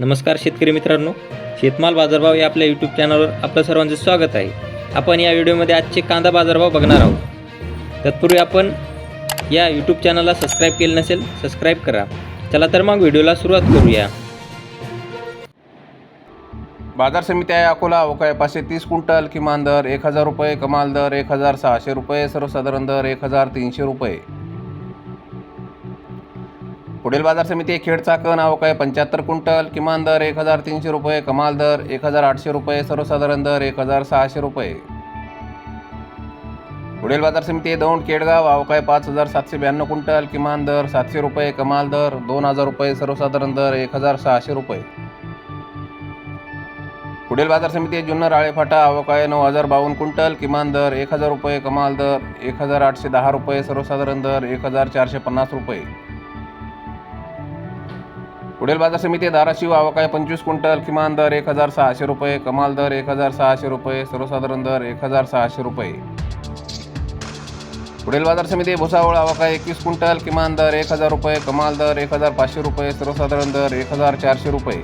नमस्कार शेतकरी मित्रांनो शेतमाल बाजारभाव या आपल्या यूट्यूब चॅनलवर आपलं सर्वांचं स्वागत आहे. आपण या व्हिडिओमध्ये आजचे कांदा बाजारभाव बघणार आहोत. तत्पूर्वी आपण या यूट्यूब चॅनलला सबस्क्राईब केलं नसेल सबस्क्राईब करा. चला तर मग व्हिडिओला सुरुवात करूया. बाजार समिती आहे अकोला अवकाळी पाचशे तीस क्विंटल किमान दर एक हजार रुपये कमाल दर एक हजार सहाशे रुपये सर्वसाधारण दर एक हजार तीनशे रुपये. पुढील बाजार समिती खेडचा खेड आवक आहे. पंच्याहत्तर क्विंटल किमान दर एक हजार तीनशे रुपये कमाल दर एक हजार आठशे रुपये सर्वसाधारण दर एक हजार सहाशे रुपये. पुढील बाजार समिती दौंड केडगाव अवकाय पाच हजार सातशे ब्याण्णव क्विंटल किमान दर सातशे रुपये कमाल दर दोन हजार रुपये सर्वसाधारण दर एक हजार सहाशे रुपये. पुढील बाजार समिती आहे जुन्नर आळेफाटा अवकाय नऊ हजार बावन्न क्विंटल किमान दर एक हजार रुपये कमाल दर एक हजार आठशे दहा रुपये सर्वसाधारण दर एक हजार चारशे पन्नास रुपये. पुढील बाजार समिती धाराशिव अवकाय पंचवीस क्विंटल किमान दर एक हजार सहाशे रुपये कमाल दर एक हजार सहाशे रुपये सर्वसाधारण दर एक हजार सहाशे रुपये. पुढील बाजार समिती भुसावळ अवकाय एकवीस क्विंटल किमान दर एक हजार रुपये कमाल दर एक हजार पाचशे रुपये सर्वसाधारण दर एक हजार चारशे रुपये.